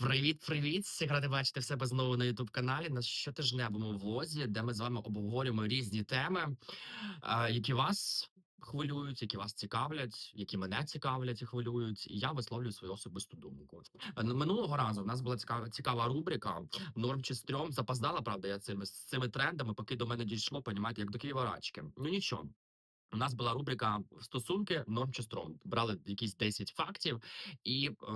Привіт, привіт! Всіх радий бачити в себе знову на youtube каналі на щотижневому влозі, де ми з вами обговорюємо різні теми, які вас хвилюють, які вас цікавлять, які мене цікавлять і хвилюють. І я висловлюю свою особисту думку. Минулого разу в нас була цікава цікава рубрика Норм чи стрьом. Запоздала, правда, я цими з цими трендами, поки до мене дійшло, понімаєте, як до Києва рачки. Ну нічого. У нас була рубрика стосунки норм чи стром. Брали якісь 10 фактів і е,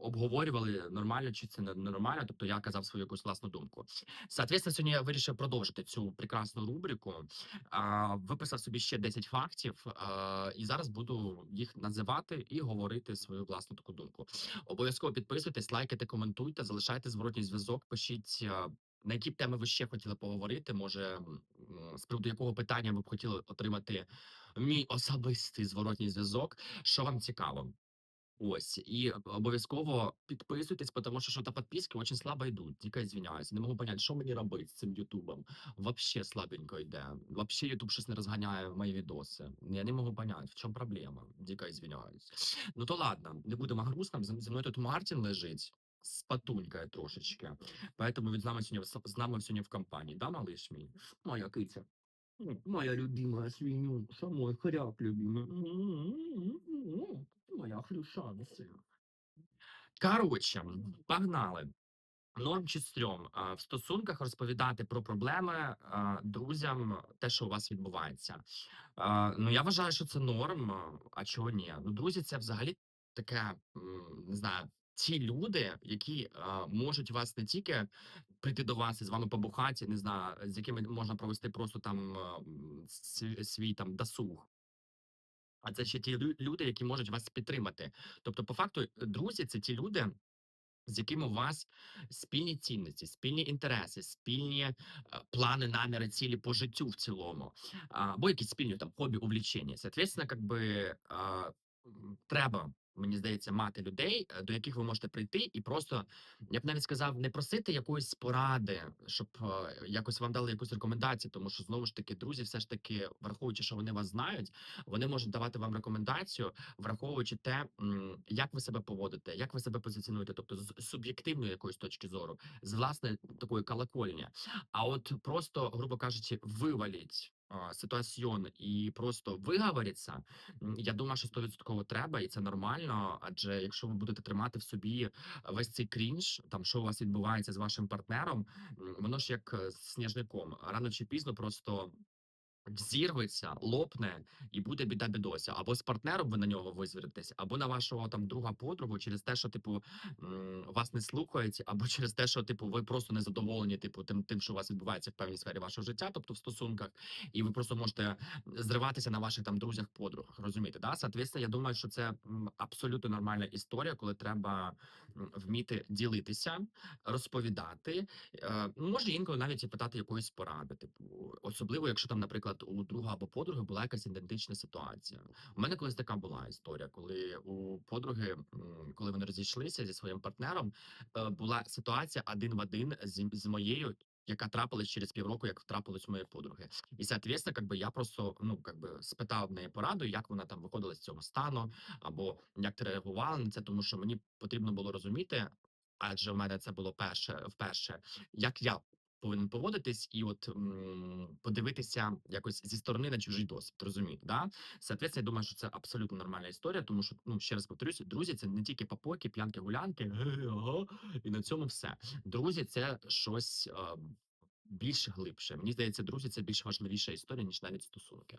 обговорювали нормально чи це не нормально. Тобто я казав свою якусь власну думку. Соответственно, сьогодні я вирішив продовжити цю прекрасну рубрику. А, виписав собі ще 10 фактів, а, і зараз буду їх називати і говорити свою власну таку думку. Обов'язково підписуйтесь, лайкайте, коментуйте, залишайте зворотній зв'язок, пишіть. На які б теми ви ще хотіли поговорити? Може, з приводу якого питання ви б хотіли отримати мій особистий зворотній зв'язок? Що вам цікаво? Ось і обов'язково підписуйтесь, тому що що то підписки очень слабо йдуть. Дико извиняюсь. Не можу понять, що мені робити з цим Ютубом. Вообще слабенько йде. Вообще Ютуб щось не розганяє мої відоси. Я не можу понять, в чому проблема. Дико извиняюсь. Ну то ладно, не будемо грустним. Зі мною тут Мартін лежить. З патунькою трошечки. Поэтому він з нами сьогодні з нами сьогодні в компанії. Да, малиш мій? Моя киця. Моя любимая свинюша, мой хряк любимый. Моя хрюшана сина. Коротше, погнали. Норм чи стрьом в стосунках розповідати про проблеми друзям, те, що у вас відбувається. Ну я вважаю, що це норм. А чого ні? Ну, друзі, це взагалі таке, не знаю, ті люди, які а, можуть вас не тільки прийти до вас і з вами побухати, не знаю, з якими можна провести просто там свій, там досуг. А це ще ті люди, які можуть вас підтримати. Тобто, по факту, друзі, це ті люди, з якими у вас спільні цінності, спільні інтереси, спільні е, плани, наміри, цілі по життю в цілому, або якісь спільні там хобі, увлічення. Соответственно, как би м, треба. Мені здається, мати людей, е, до яких ви можете прийти, і просто я б навіть сказав, не просити якоїсь поради, щоб е, якось вам дали якусь рекомендацію, тому що знову ж таки, друзі, все ж таки, враховуючи, що вони вас знають, вони можуть давати вам рекомендацію, враховуючи те, як ви себе поводите, як ви себе позиціонуєте, тобто з суб'єктивної якоїсь точки зору, з власної такої колокольні. А от просто, грубо кажучи, виваліть ситуаціон і просто виговориться, я думаю, що 100% треба, і це нормально. Адже якщо ви будете тримати в собі весь цей крінж, там що у вас відбувається з вашим партнером, воно ж як е, з сніжником, рано чи пізно просто. Взірветься, лопне і буде біда бідося. Або з партнером ви на нього визверитесь, або на вашого там друга подругу через те, що типу вас не слухають, або через те, що типу ви просто не задоволені, типу, тим, тим, що у вас відбувається в певній сфері вашого життя, тобто в стосунках, і ви просто можете зриватися на ваших там друзях, подругах. Розумієте, да? Соответственно, я думаю, що це абсолютно нормальна історія, коли треба вміти ділитися, розповідати. Е, може інколи навіть і питати якоїсь поради, типу, особливо, якщо там, наприклад, у друга або подруги була якась ідентична ситуація. У мене колись така була історія, коли у подруги, коли вони розійшлися зі своїм партнером, е, була ситуація один в один з, з моєю. Яка трапилась через півроку, як трапилась у моєї подруги, і соответственно, как я просто ну как би спитав в неї пораду, як вона там виходила з цього стану, або як ти реагувала на це, тому що мені потрібно було розуміти, адже в мене це було перше вперше, як я повинен поводитись, і от м, подивитися якось зі сторони на чужий досвід. Розумієте, да? Соответственно, я думаю, що це абсолютно нормальна історія, тому що ну ще раз повторюся, друзі, це не тільки попойки, п'янки, гулянки, і на цьому все. Друзі, це щось. Більш глибше. Мені здається, друзі, це більш важливіша історія, ніж навіть стосунки.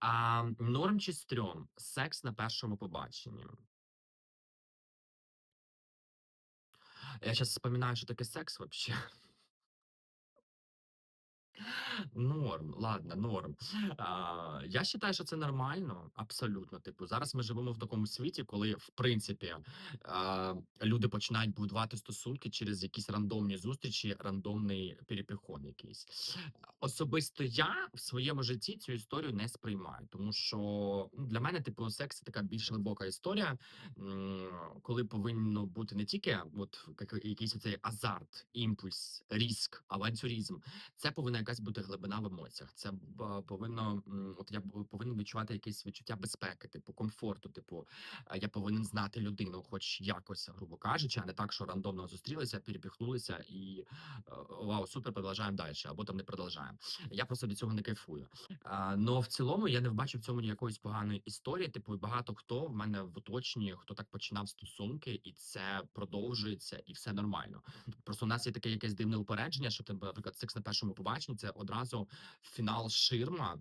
А норм чи стрьом? Секс на першому побаченні. Я зараз вспоминаю, що таке секс вообще. Норм, ладно, норм. А, я вважаю, що це нормально, абсолютно. Типу, зараз ми живемо в такому світі, коли в принципі а, люди починають будувати стосунки через якісь рандомні зустрічі, рандомний перепихон якийсь. Особисто я в своєму житті цю історію не сприймаю, тому що ну, для мене, типу, секс це така більш глибока історія, коли повинно бути не тільки от якийсь оцей азарт, імпульс, ріск, авантюризм. Це повинна якась бути глибина в емоціях. Це повинно, от я повинен відчувати якесь відчуття безпеки, типу комфорту. Типу, я повинен знати людину, хоч якось, грубо кажучи, а не так, що рандомно зустрілися, перепіхнулися і вау, супер, продовжаємо далі, або там не продовжаємо. Я просто від цього не кайфую. Но в цілому я не бачу в цьому ніякої поганої історії. Типу, багато хто в мене в оточенні, хто так починав стосунки, і це продовжується, і все нормально. Просто у нас є таке якесь дивне упередження, що тебе, наприклад, секс на першому побаченні це одразу фінал ширма.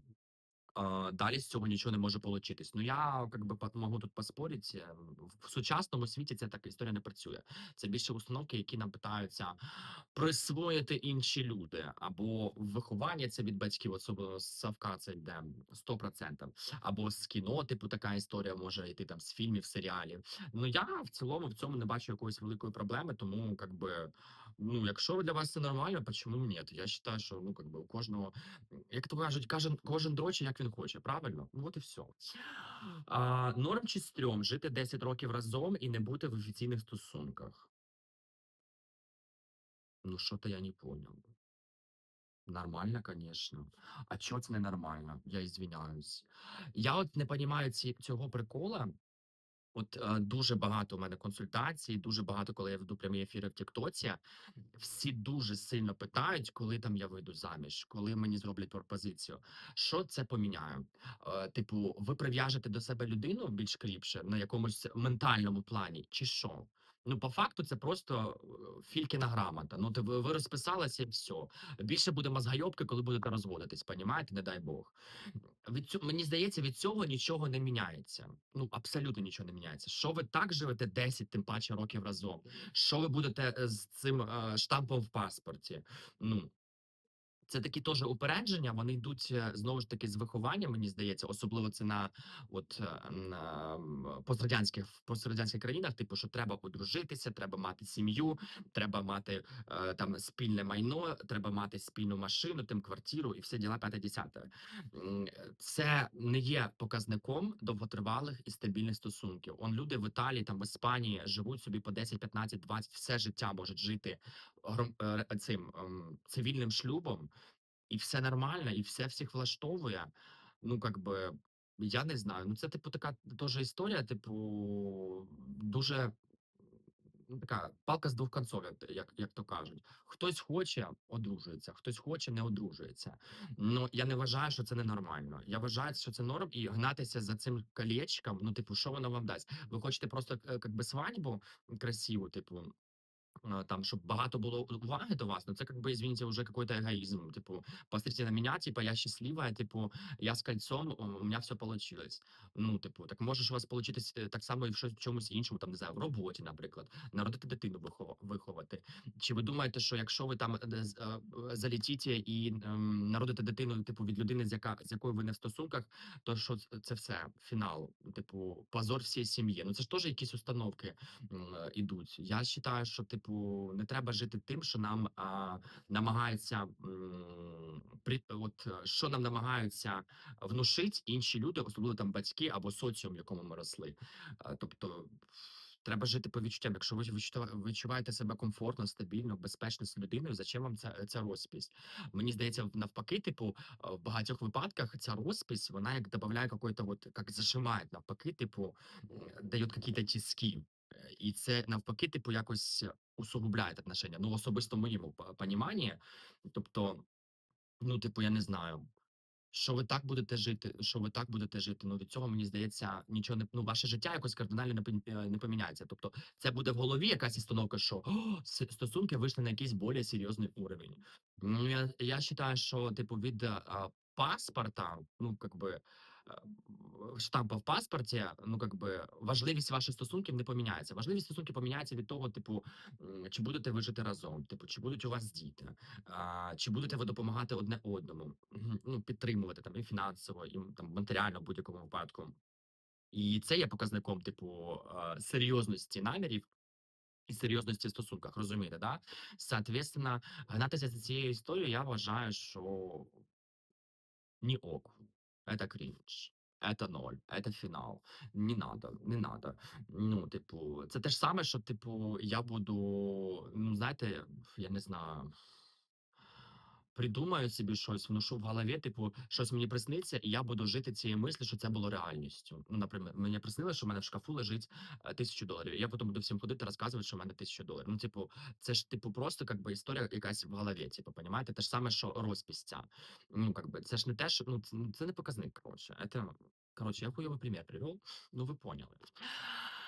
Далі з цього нічого не може получитись. Ну я как би можу тут поспорити. е, В сучасному світі ця така історія не працює. Це більше установки, які нам питаються присвоїти інші люди, або виховання це від батьків, особливо з Савка це йде 100%. Або з кіно, типу така історія може йти там з фільмів, серіалів. Ну я в цілому в цьому не бачу якоїсь великої проблеми, тому как би. Ну, якщо для вас це нормально, почему ні? Я вважаю, що ну как у кожного, як то кажуть, кожен кожен дрочить, як він хоче, правильно? Ну от і все. А, норм чи стрьом жити 10 років разом і не бути в офіційних стосунках. Ну, що-то я не понял. Нормально, конечно. А чого це ненормально? Я извиняюсь. Я от не розумію цього прикола. От е, дуже багато у мене консультацій, дуже багато, коли я веду прямі ефіри в Тіктоці. Всі дуже сильно питають, коли там я вийду заміж, коли мені зроблять пропозицію. Що це поміняє? Е, типу, ви прив'яжете до себе людину більш кріпше на якомусь ментальному плані, чи що? Ну, по факту, це просто е, фількіна грамота. Ну, ти ви розписалися і все. Більше буде мозгайобки, коли будете розводитись, понімаєте? Не дай Бог. Від цього, мені здається, від цього нічого не міняється. Ну, абсолютно нічого не міняється. Що ви так живете 10, тим паче років разом? Що ви будете е, з цим е, штампом в паспорті? Ну, це такі теж упередження, вони йдуть е, знову ж таки з виховання, мені здається, особливо це на от е, на пострадянських пострадянських країнах, типу, що треба одружитися, треба мати сім'ю, треба мати е, там спільне майно, треба мати спільну машину, тим квартиру і все діла п'яте десяте. Це не є показником довготривалих і стабільних стосунків. Он люди в Італії, там в Іспанії живуть собі по 10, 15, 20, все життя можуть жити цим ем, цивільним шлюбом і все нормально, і все всіх влаштовує. Ну, как би, я не знаю. Ну, це, типу, така теж історія, типу, дуже ну, така палка з двох концов, як, як, як то кажуть. Хтось хоче, одружується, хтось хоче, не одружується. Ну, я не вважаю, що це ненормально. Я вважаю, що це норм, і гнатися за цим колечком, ну, типу, що воно вам дасть? Ви хочете просто е, как би свадьбу красиву, типу, там, щоб багато було уваги до вас, ну це как бы, извините, уже какой-то эгоизм. Типу, на меня, типа, я счастливая, типу, я з кольцом, у меня все получилось. Ну, типу, так може ж у вас получитись е, так само і в чомусь іншому, там не знаю, в роботі, наприклад, народити дитину виховати. Чи ви думаєте, що якщо ви там е, з- е, залетіте і ем, народите дитину, типу, від людини, з яка з якою ви не в стосунках, то що це все фінал? Типу, позор всієї сім'ї. Ну це ж теж якісь установки ідуть. Я вважаю, що типу не треба жити тим, що нам а, намагаються при от що нам намагаються внушити інші люди, особливо там батьки або соціум, в якому ми росли. А, тобто. Треба жити по відчуттям. Якщо ви відчуваєте себе комфортно, стабільно, безпечно з людиною, зачем вам ця, ця розпись? Мені здається, навпаки, типу, в багатьох випадках ця розпись, вона як додає какой-то вот, як зажимає, навпаки, типу, дає якісь тиски. Е, І це навпаки, типу, якось усугубляє отношення. Ну, особисто в моєму по- поніманні. Тобто, ну, типу, я не знаю. Що ви так будете жити, що ви так будете жити? Ну від цього мені здається, нічого не ну, ваше життя якось кардинально не е, поміняється. Тобто, це буде в голові якась установка, що «О, стосунки вийшли на якийсь більш серйозний уровень. Ну я, я вважаю, що типу від а, паспорта, ну как би е, штампа в паспорті, ну как би важливість ваших стосунків не поміняється. Важливість стосунків поміняється від того, типу, чи будете ви жити разом, типу, чи будуть у вас діти, а, чи будете ви допомагати одне одному, ну підтримувати там і фінансово, і там матеріально в будь-якому випадку. І це є показником, типу, е, серйозності намірів. І серйозності в стосунках, розумієте, да? Соответственно, гнатися за цією історією, я вважаю, що не ок Это крінж. Это ноль, это фінал. Не надо, не надо. Ну, типу, це те ж саме, що, типу, я буду, ну, знаєте, я не знаю. придумаю собі щось, вношу в голові, типу, щось мені присниться, і я буду жити цією мислю, що це було реальністю. Ну, наприклад, мені приснилося, що в мене в шкафу лежить е, тисячу доларів. Я потім буду всім ходити, розказувати, що в мене тисяча доларів. Ну, типу, це ж типу просто как би історія якась в голові. Типу, понімаєте? Те ж саме, що розпись. Ну, как би, це ж не те, що ну це, це не показник. Коротше, це коротше, я хуйовий примір привів. Ну, ви поняли.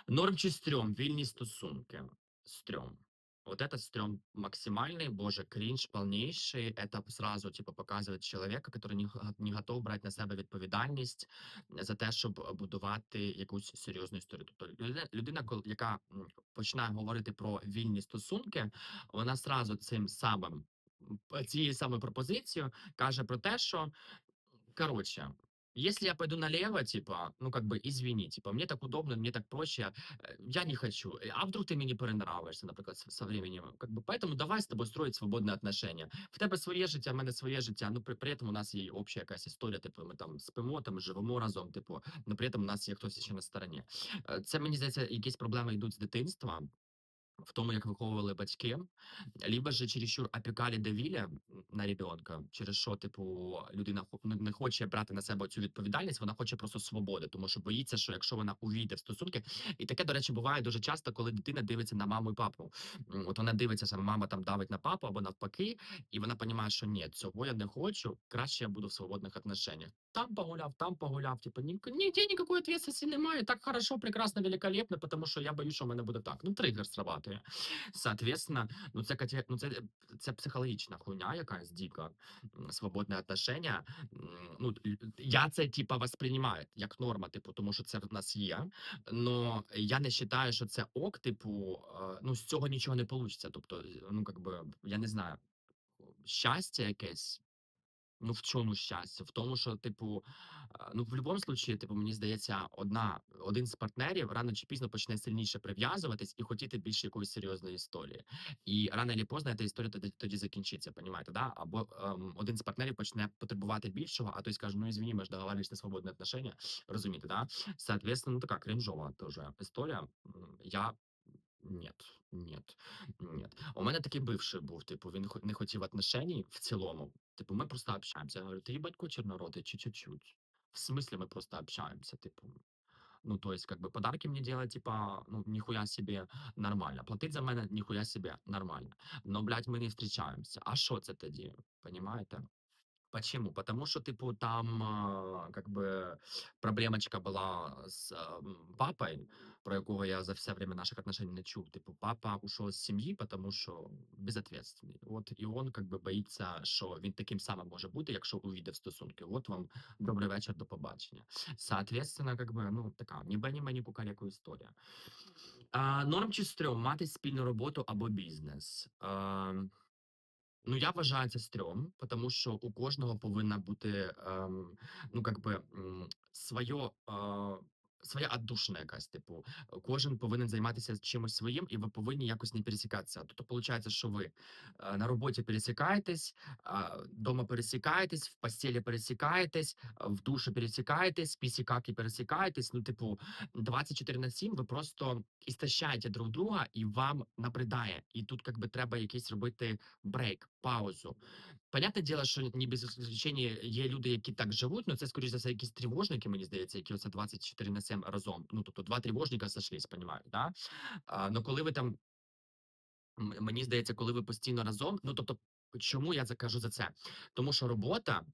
Норм чи стрьом, вільні стосунки. Стрьом. Вот это стрём максимальный, боже, кринж полнейший. Это сразу типа показывает чоловіка, который не, га- не готов брати на себе відповідальність за те, щоб будувати якусь серйозну історію. Тобто людина, людина, кол- яка м, починає говорити про вільні стосунки, вона сразу цим самим м, цією самою пропозицією каже про те, що Короче, если я пойду налево, типа, ну, как бы, извини, типа, мне так удобно, мне так проще, э, я не хочу. Э, А вдруг ты мне не перенравишься, наприклад, со со временем. Как бы, поэтому давай з тобою строить свободне отношення. В тебе своє життя, в мене своє життя, ну, при, при этом у нас є обща якась історія, типу, ми там спимо, там, живемо разом, типу, но при этом у нас є хтось ще на стороні. Е, Це, мені здається, якісь проблеми йдуть з дитинства, в тому, як виховували батьки, либо же чересчур опікалі м, на ребенка, через що, типу, людина не хоче брати на себе цю відповідальність, вона хоче просто свободи, тому що боїться, що якщо вона увійде в стосунки, і таке, до речі, буває дуже часто, коли дитина дивиться на маму і папу. От вона дивиться, що мама там давить на папу або навпаки, і вона розуміє, що ні, цього я не хочу, краще я буду в свободних отношениях. Там погуляв, там погуляв, типу, ні, ніде ніякої відповідальності немає, так хорошо, прекрасно, великолепно, тому що я боюсь, що в мене буде так. Ну, тригер срабатує. Соответственно, ну це ну це, це психологічна хуйня, якась дика м, свободне отношення. Ну я це типа восприймаю як норма, типу, тому що це в нас є. Но я не вважаю, що це ок, типу, ну з цього нічого не вийде. Тобто, ну как би, я не знаю, щастя якесь. Ну, в чому щастя? В тому, що, типу, ну, в будь-якому случаї, типу, мені здається, одна, один з партнерів рано чи пізно почне сильніше прив'язуватись і хотіти більше якоїсь серйозної історії. І рано чи поздно ця історія тоді, тоді закінчиться, понімаєте, да? Або ем, один з партнерів почне потребувати більшого, а той скаже, ну, извини, ми ж договорились на свободне отношення, розумієте, да? Соответственно, ну, така кринжова теж історія. Я нет, нет, нет. У мене такий бивший був, типу, він хо- не хотів отношений в цілому. Типу, ми просто общаємося. Я говорю, ти їбатько чорноротий чи чуть-чуть? В смысле ми просто общаемся, типу. Ну, то есть, как бы подарки мне делать, типа, ну, нихуя себе нормально. Платить за мене нихуя себе нормально. Но, блядь, ми не встречаемся. А що це тоді? Понимаєте? Почему? Потому что, типу, там, а, как бы, проблемочка була з ем, папой, про якого я за все время наших отношений не чув. Типу, папа ушел з сім'ї, потому що безответственний. От і он как бы боїться, що він таким самим може бути, якщо увійде в стосунки. От вам добрий вечір, до побачення. Соответственно, как бы, ну така ні бені мені кукаряку історія. А, норм чи стрьом мати спільну роботу або бізнес. А, Ну, я вважаю це стрьом, тому що у кожного повинна бути ем, ну, как би, своє, е, своя отдушина якась. Типу, кожен повинен займатися чимось своїм, і ви повинні якось не пересікатися. Тобто, виходить, що ви е, на роботі пересікаєтесь, вдома пересікаєтесь, в постелі пересікаєтесь, в душі пересікаєтесь, пісікаки пересікаєтесь. Ну, типу, 24 на 7 ви просто істощаєте друг друга, і вам набридає. І тут, как би, треба якийсь робити брейк, паузу. Понятне діло, що не без исключення є люди, які так живуть, але це, скоріш за все, якісь тривожники, мені здається, які оце 24 на 7 разом. Ну, тобто два тривожника сошлись, понімають, да? А, ну, коли ви там, мені здається, коли ви постійно разом, ну, тобто, чому я це кажу за це? Тому що робота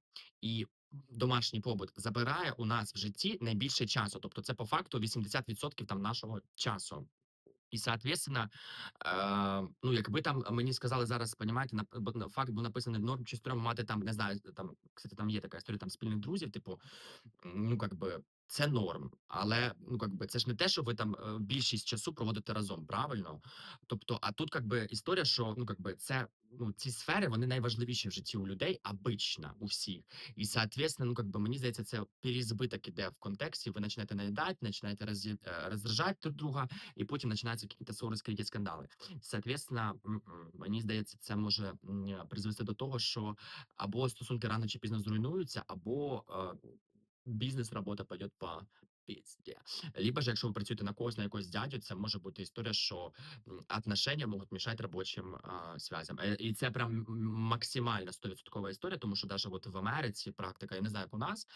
і домашній побут забирає у нас в житті найбільше часу. Тобто, це по факту 80% там нашого часу. І, соответственно, е, ну, якби там мені сказали зараз, понімаєте, на, факт був написаний норм чи стром мати там, не знаю, там, кстати, там є така історія там спільних друзів, типу, ну, как би, це норм, але ну, как би, це ж не те, що ви там е, більшість часу проводите разом, правильно? Тобто, а тут как би історія, що ну, как би, це ну, ці сфери вони найважливіші в житті у людей, обично, у всіх. І, соответственно, ну, как бы, мені здається, це перезбиток іде в контексті, ви починаєте наїдати, починаєте роз, роздражати друг друга, і потім починаються якісь ссори, скрики, скандали. Соответственно, мені здається, це може призвести до того, що або стосунки рано чи пізно зруйнуються, або е, бізнес, робота по пізде. Либо ж, якщо ви працюєте на когось, на якогось дядю, це може бути історія, що отношення можуть мішати робочим а, зв'язям. Е, І це прям м, максимально 100% історія, тому що навіть от в Америці практика, я не знаю, як у нас.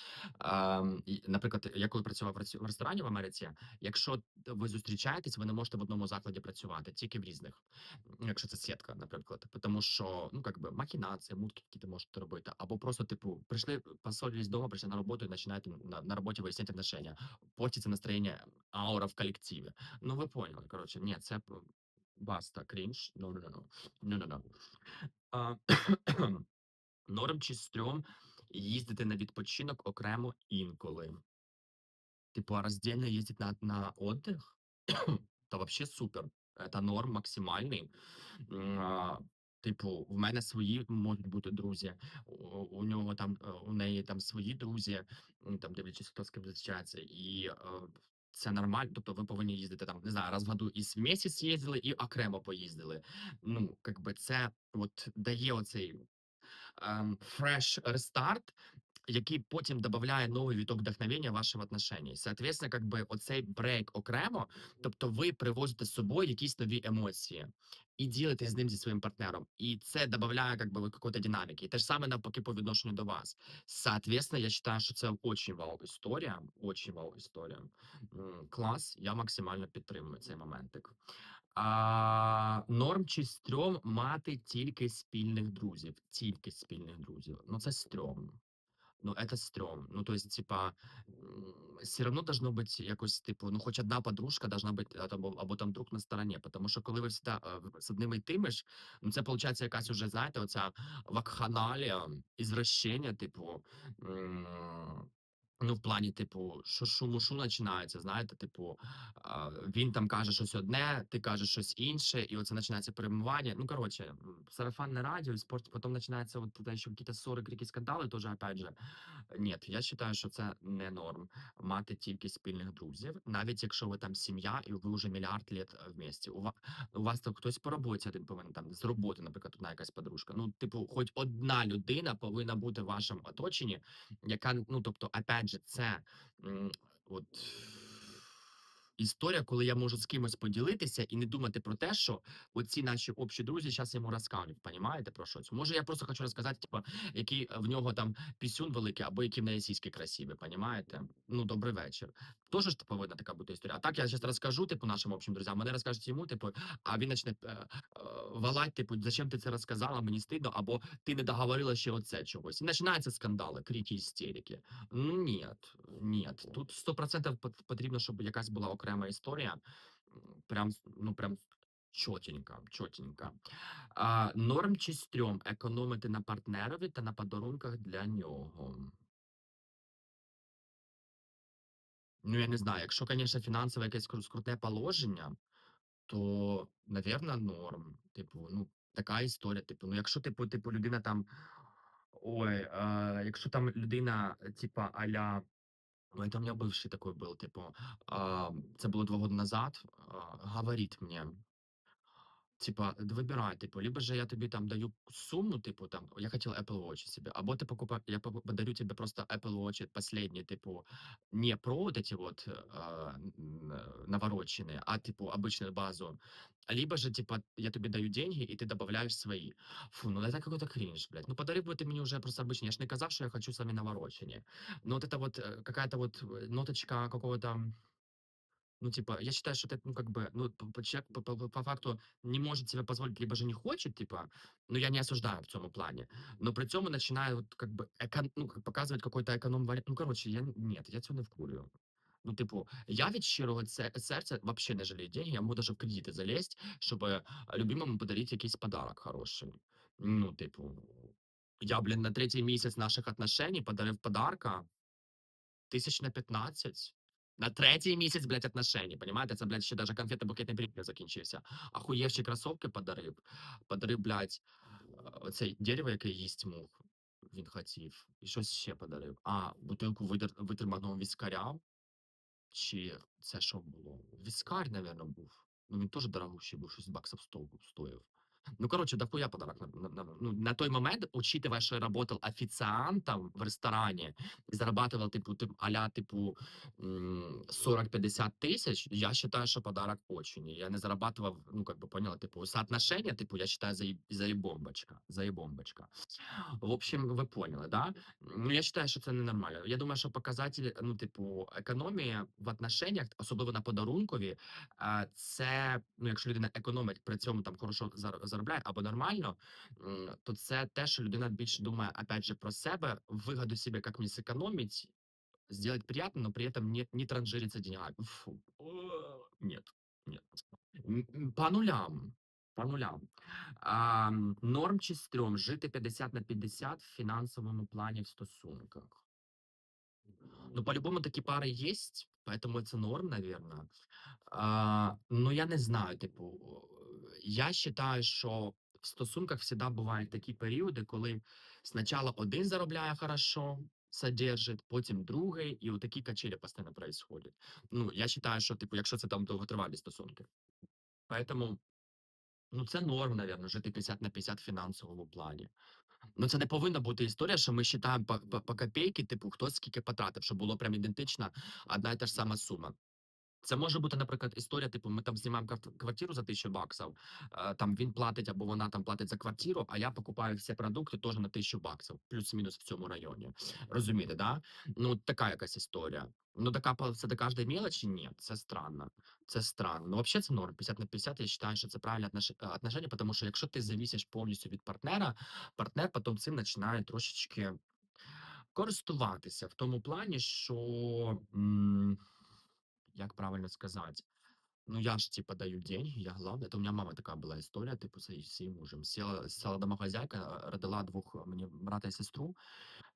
і, Наприклад, я коли працював в ресторані в Америці, якщо ви зустрічаєтесь, ви не можете в одному закладі працювати, тільки в різних. Якщо це сітка, наприклад, тому що ну як би махінації, мутки, які ти можете робити, або просто типу прийшли, поссорились дома, прийшли на роботу і починаєте на, на роботі виясняти отношения, портиться настроєння, аура в колективі. Ну ви поняли, коротше, ні, це баста, крінж, ну ну ну ну ну ну Норм чи стрьом їздити на відпочинок окремо інколи. Типу, а роздільно їздити на, на отдых, то вообще супер. Это норм максимальний. Типу, в мене свої можуть бути друзі, у, у нього там, е, у неї там свої друзі, там дивлячись, хто з ким зустрічається, і е, це нормально. Тобто ви повинні їздити там, не знаю, раз в году і в місяць їздили, і окремо поїздили. Ну, якби це от дає оцей фреш рестарт restart, який потім додає новий віток вдохновення в ваші отношення. Соответственно, как би оцей брейк окремо, тобто ви привозите з собою якісь нові емоції і ділитесь з ним зі своїм партнером. І це додає как би какої-то динаміки. І те ж саме навпаки по відношенню до вас. Соответственно, я вважаю, що це очень вау історія. Очень вау історія. Клас, я максимально підтримую цей моментик. А, норм чи стрьом мати тільки спільних друзів. Тільки спільних друзів. Ну це стрьом Ну, это стрём. Ну, то есть, типа, все равно должно быть якось, типу, ну, хоч одна подружка должна бути або, або там друг на стороні. Тому що коли ви всегда е, в- з одними і тими ж, ну, це виходить якась уже, знаєте, оця вакханалія, ізвращення, типу, м, ну, в плані, типу, що шуму-шу починається, знаєте, типу, він там каже щось одне, ти кажеш щось інше, і оце починається перемивання. Ну, коротше, сарафанне радіо, спорт, потім починається от туди ще якісь ссори, крики, скандали, теж, опять же, ні, я вважаю, що це не норм мати тільки спільних друзів, навіть якщо ви там сім'я і ви вже мільярд літ е, вместе. У вас, у вас там хтось по роботі один повинен там з роботи, наприклад, одна якась подружка. Ну, типу, хоч одна людина повинна бути в вашому оточенні, яка, ну тобто, опять це от. Історія, коли я можу з кимось поділитися і не думати про те, що оці наші общі друзі зараз йому розкажуть. Понімаєте про щось? Може, я просто хочу розказати, типу, який в нього там пісюн великий, або які в неї сіськи красиві, понімаєте? Ну, добрий вечір. Тоже ж повинна така бути історія. А так я зараз розкажу, типу, нашим общим друзям, вони розкажуть йому, типу, а він почне е, е, валать, типу, зачем ти це розказала, мені стидно, або ти не договорила ще оце чогось. І починаються скандали, крики, істерики. Ну, ні, ні. Тут 100% потрібно, щоб якась була окрема історія. Прям, ну, прям чотенька, чотенька. А, норм чи стрьом економити на партнерові та на подарунках для нього. Ну, я не знаю, якщо, звісно, фінансове якесь кру- скрутне положення, то, навірно, норм. Типу, ну, така історія. Типу, ну, якщо, типу, типу, людина там. Ой, а, якщо там людина, е, типа, аля. Ну, это у меня бывший такой был, типу, а, це було два года назад, а, говорить мне, Типа, д вибирай, типу, либо же я тобі там даю сумму, типу, там, я хотел Apple Watch себе, або ты покупа я по подарю тебе просто Apple Watch последний, типу, не про вот эти вот, а, н э, навороченные, а, типу, обычную базу. Либо же, типа, я тобі даю деньги, і ти добавляешь свої. Фу, ну это какой-то кринж, блядь. Ну, подарив би ти мені уже просто обычный. Я ж не казав, що я хочу самі наворочені. Ну, вот это вот, э, какая-то вот, э, ноточка какого-то ну, типа, я считаю, что это, ну, как бы, ну, п- п- человек по, по- по факту не может себе позволить, либо же не хочет, типа, ну, я не осуждаю в цьому плане, но при цьому начинаю, вот, как бы, экон, ну, как показывать какой-то эконом варіант. Ну, короче, я, н- нет, я цього не вкурюю. Ну, типу, я від щирого це- серця вообще не жалею деньги, я можу даже в кредити залезть, щоб е, любимому подарити якийсь подарок хороший. Ну, типу, я, блін, на третій місяць наших отношений подарив подарка Тисяч на 15. На третій місяць, блядь, отношений, понімаєте? Це, блядь, ще даже конфети букетний період закінчився. Ахуєвші кросовки подарив. Подарив, блядь, е, оцей дерево, яке їсть мух. Він хотів. І щось ще подарив. А, бутилку витер, витриманого віскаря. Чи це що було? Віскар, напевно, був. Ну він теж дорогущий був, щось баксів 100 стоїв. Ну, короче, дохуя подарок ну, на той момент, учитывая, что я работал официантом в ресторане зарабатывал, типу, тип а-ля, типу, 40-50 тысяч, я считаю, что подарок очень. И я не зарабатывал, ну, как бы, поняла, типу, соотношение, типу, я считаю, заеб заебомбочка, заебомбочка. В общем, вы поняли, да? Ну, я считаю, що це ненормально. Я думаю, що показатель, ну, типу, економії в отношениях, особливо на подарункові, а, це, ну, якщо людина економить, при цьому там хорошо зар заробляє або нормально, м, то це те, що людина більше думає, опять же, про себе, вигоду себе, як мені зекономить, сделать приятно, но при этом не не транжириться деньгами. Фу, нет, нет. М, по нулям, по нулям. Ам, норм чи стрьом жити 50 на 50 в фінансовому плані в стосунках? Ну, по-любому такі пари єсть, поэтому це норм, наверно. А, ну, я не знаю, типу, я считаю, що в стосунках всегда бувають такі періоди, коли спочатку один заробляє хорошо, содержить, потім другий, і отакі качелі постійно происходять. Ну, я вважаю, що, типу, якщо це там довготривалі стосунки. Поэтому, ну, це норм, мабуть, жити 50 на 50 в фінансовому плані. Ну, це не повинна бути історія, що ми вважаємо по по по копійки, типу, хто скільки потратив, щоб було прям ідентична одна і та ж сама сума. Це може бути, наприклад, історія, типу, ми там знімаємо кварт квартиру за 1000 баксів, е, там він платить або вона там платить за квартиру, а я покупаю всі продукти теж на 1000 баксів, плюс-мінус в цьому районі. Розумієте, да? Ну, така якась історія. Ну, докапываться до каждой мелочи- ні, це странно. Це странно. Ну, вообще, це норм. 50 на 50, я считаю, що це правильне отнош э, отношение, потому що якщо ти зависиш повністю від партнера, партнер потім цим починає трошечки користуватися в тому плані, що, м, як правильно сказать, ну, я ж типа даю деньги, я главный. Это у меня мама такая была история, типу, с с її мужем. Села стала домохозяйка, родила двох мені брата і сестру,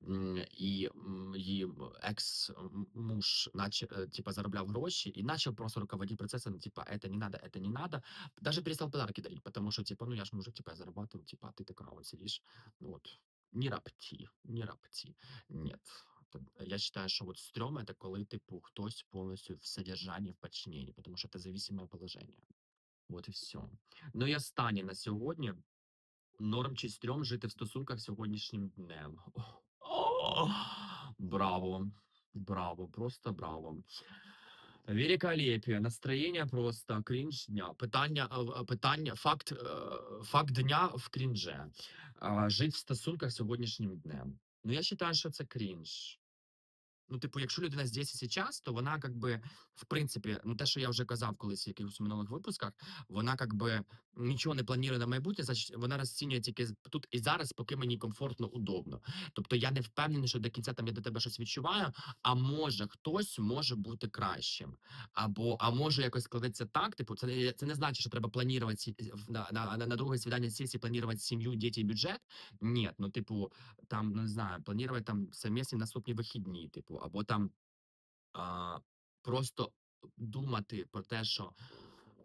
м, і, м, її екс-муж наче э, типа заробляв гроші і начал просто руководить процессом, типа: "Это не надо, это не надо". Даже перестал подарки дарить, потому что, типа, ну, я ж мужик, типа, я зарабатываю, типа, а ты такая вот сидишь. Вот. Не ропти, не ропти. Нет. Т я считаю, що вот стрём- это коли, типу, хтось повністю в содержании, в подчинении, потому что это зависимое положение. Вот і всё. Ну і останнє на сьогодні. Норм чи стрьом жити в стосунках сьогоднішнім днем? Браво! Браво, просто браво! Великолепие, настроєння просто, крінж дня. Питання, а, в питання, факт, е, факт дня в крінже. А, жить в стосунках сьогоднішнім днем. Ну, я считаю, що це крінж. Ну, типу, якщо людина здесь і сейчас, то вона как би, в принципі, ну, те, що я вже казав колись в якихось минулих випусках, вона как би нічого не планує на майбутнє, значить, вона розцінює тільки тут і зараз, поки мені комфортно, удобно. Тобто я не впевнений, що до кінця там я до тебе щось відчуваю, а може хтось може бути кращим. Або, а може якось складеться так, типу, це не це не значить, що треба планувати на на на на друге свидання сесть планувати сім'ю, діти бюджет. Ні, ну, типу, там, ну, не знаю, планувати там совместні наступні вихідні, типу, або там, а, просто думати про те, що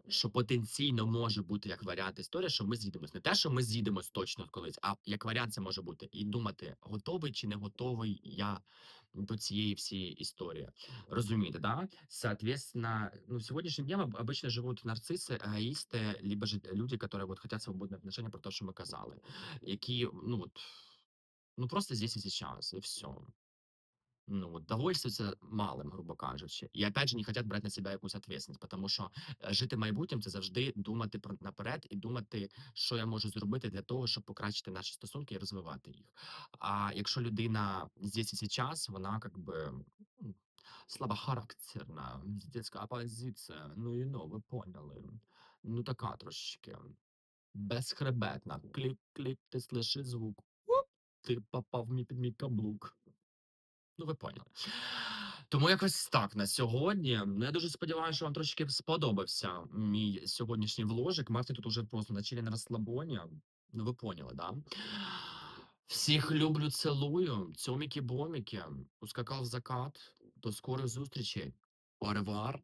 що потенційно може бути як варіант історія, що ми з'їдемось. Не те, що ми з'їдемось точно колись, а як варіант це може бути. І думати, готовий чи не готовий я до цієї всієї історії. Розумієте, да? Соответственно, ну, сьогоднішнім днем об обычно живуть нарциси, егоїсти, либо ж люди, которые вот хотят свободних отношений, про те, що ми казали, які, ну, от, ну, просто здесь і сейчас, і всё. Ну, довольствуются малим, грубо кажучи. І опять же не хотят брать на себя якусь ответственность, потому що, е, жити майбутнім- це завжди думати про наперед і думати, що я можу зробити для того, щоб покращити наші стосунки і розвивати їх. А якщо людина здесь і сейчас, вона как би, м, слабохарактерна, детська позиція, ну, you know, ви поняли. Ну, така трошечки безхребетна. Клік-клік, ти слышиш звук. Ти попав мені під мій каблук. Ну, ви поняли. Тому якось так на сьогодні. Ну, я дуже сподіваюся, що вам трошечки сподобався мій сьогоднішній вложик. Марти тут уже просто на чилі на розслабоні. Ну, ви поняли, да? Всіх люблю, цілую. Цьоміки-боміки. Ускакав закат. До скорих зустрічей. Revoir.